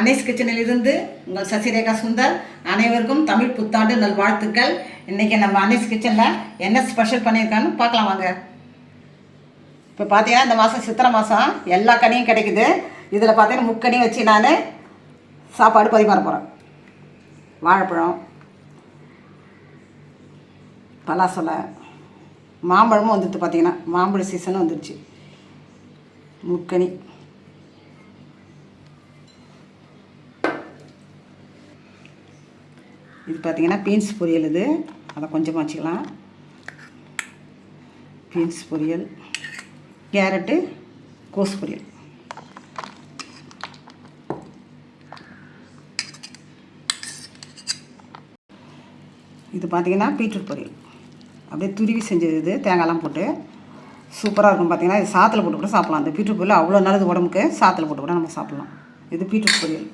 அன்னைஸ் கிச்சனில் இருந்து உங்கள் சசிரேகா சுந்தர் அனைவருக்கும் தமிழ் புத்தாண்டு நல்வாழ்த்துக்கள். இன்றைக்கி நம்ம அன்னைஸ் கிச்சனில் என்ன ஸ்பெஷல் பண்ணியிருக்கான்னு பார்க்கலாம் வாங்க. இப்போ பார்த்தீங்கன்னா இந்த மாதம் சித்திரை மாதம் எல்லா கனியும் கிடைக்குது. இதில் பார்த்தீங்கன்னா முக்கனி வச்சு நான் சாப்பாடு பரிமாற போகிறேன் வாழைப்பழம் பலாசொலை மாம்பழமும் வந்துடுது பார்த்தீங்கன்னா மாம்பழ சீசனும் வந்துடுச்சு முக்கனி. இது பார்த்திங்கன்னா பீன்ஸ் பொரியல் இது. அதை கொஞ்சமாக வச்சுக்கலாம். பீன்ஸ் பொரியல் கேரட்டு கோஸ் பொரியல். இது பார்த்திங்கன்னா பீட்ரூட் பொரியல். அப்படியே துருவி செஞ்சது இது தேங்காயெல்லாம் போட்டு. சூப்பராக இருக்கும் பார்த்தீங்கன்னா இது சாத்தில் போட்டு கூட சாப்பிட்லாம். அந்த பீட்ரூட் பொரியல் அவ்வளோ நல்லது உடம்புக்கு சாத்தில் போட்டு கூட நம்ம சாப்பிட்லாம். இது பீட்ரூட் பொரியல்.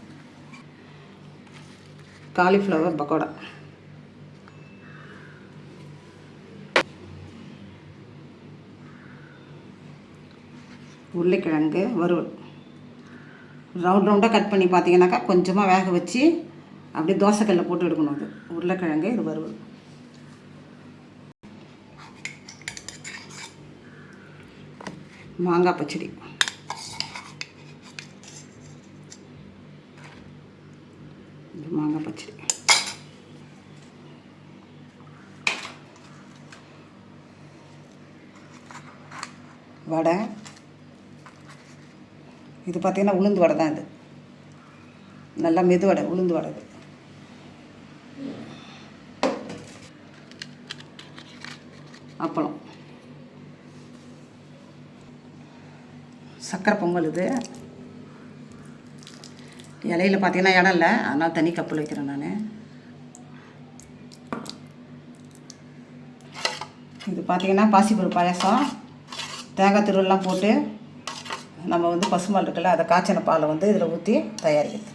காலிஃப்ளவர் பக்கோடா. உருளைக்கிழங்கு வறுவல். ரவுண்ட் ரவுண்டாக கட் பண்ணி பார்த்தீங்கன்னாக்கா கொஞ்சமாக வேக வச்சு அப்படியே தோசைக்கல்ல போட்டு எடுக்கணும் அது. உருளைக்கிழங்கு இது வறுவல். மாங்காய் பச்சடி இது மாங்காய் பச்சடி. வடை. இது பார்த்தீங்கன்னா உளுந்து வடை தான் இது. நல்லா மெது வடை உளுந்து வடை இது. அப்பளம். சக்கரை பொங்கல் இது. இலையில பார்த்தீங்கன்னா இடம் இல்லை. அதனால் தனி கப்பில் வைக்கிறேன் நான். இது பார்த்தீங்கன்னா பாசிப்பருப்பு பாயாசம். தேங்காய் திருவெல்லாம் போட்டு நம்ம வந்து பசுமாள் இருக்குல்ல அதை காய்ச்சின பாலை வந்து இதில் ஊற்றி தயாரிக்கிறது.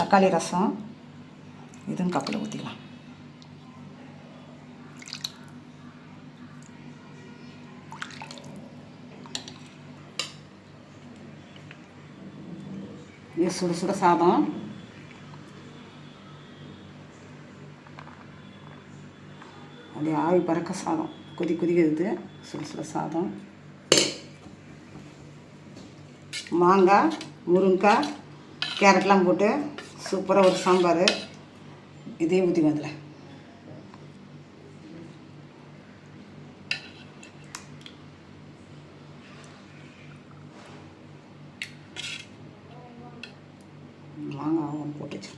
தக்காளி ரசம் இதுவும் கப்பில் ஊற்றிக்கலாம் இது சுட சுட சாதம். அப்படியே ஆவி பறக்க சாதம். கொதி கொதிக்கிறது சுட சுட சாதம். மாங்காய் முருங்கைக்காய் கேரட்லாம் போட்டு சூப்பராக ஒரு சாம்பார். இதே ஊற்றி வந்தல வாங்க அவங்க போட்டுச்சு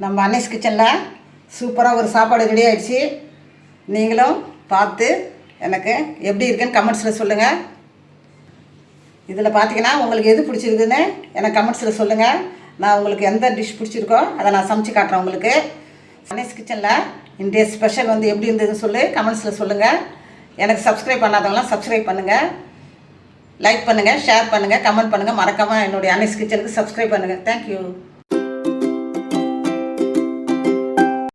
நம்ம அன்னைஸ் கிச்சனில் சூப்பராக ஒரு சாப்பாடு ரெடி ஆகிடுச்சு நீங்களும் பார்த்து எனக்கு எப்படி இருக்குன்னு கமெண்ட்ஸில் சொல்லுங்கள் இதில் பார்த்தீங்கன்னா உங்களுக்கு எது பிடிச்சிருக்குன்னு எனக்கு கமெண்ட்ஸில் சொல்லுங்கள் நான் உங்களுக்கு எந்த டிஷ் பிடிச்சிருக்கோ அதை நான் சமைச்சு காட்டுறேன் உங்களுக்கு. அனேஸ் கிச்சனில் இன்றைய ஸ்பெஷல் வந்து எப்படி இருந்ததுன்னு சொல்லி கமெண்ட்ஸில் சொல்லுங்கள் எனக்கு சப்ஸ்கிரைப் பண்ணாதவங்களாம் சப்ஸ்கிரைப் பண்ணுங்கள் லைக் பண்ணுங்கள் ஷேர் பண்ணுங்கள் கமெண்ட் பண்ணுங்கள் மறக்காமல் என்னுடைய அனேஸ் கிச்சனுக்கு சப்ஸ்கிரைப் பண்ணுங்கள் தேங்க்யூ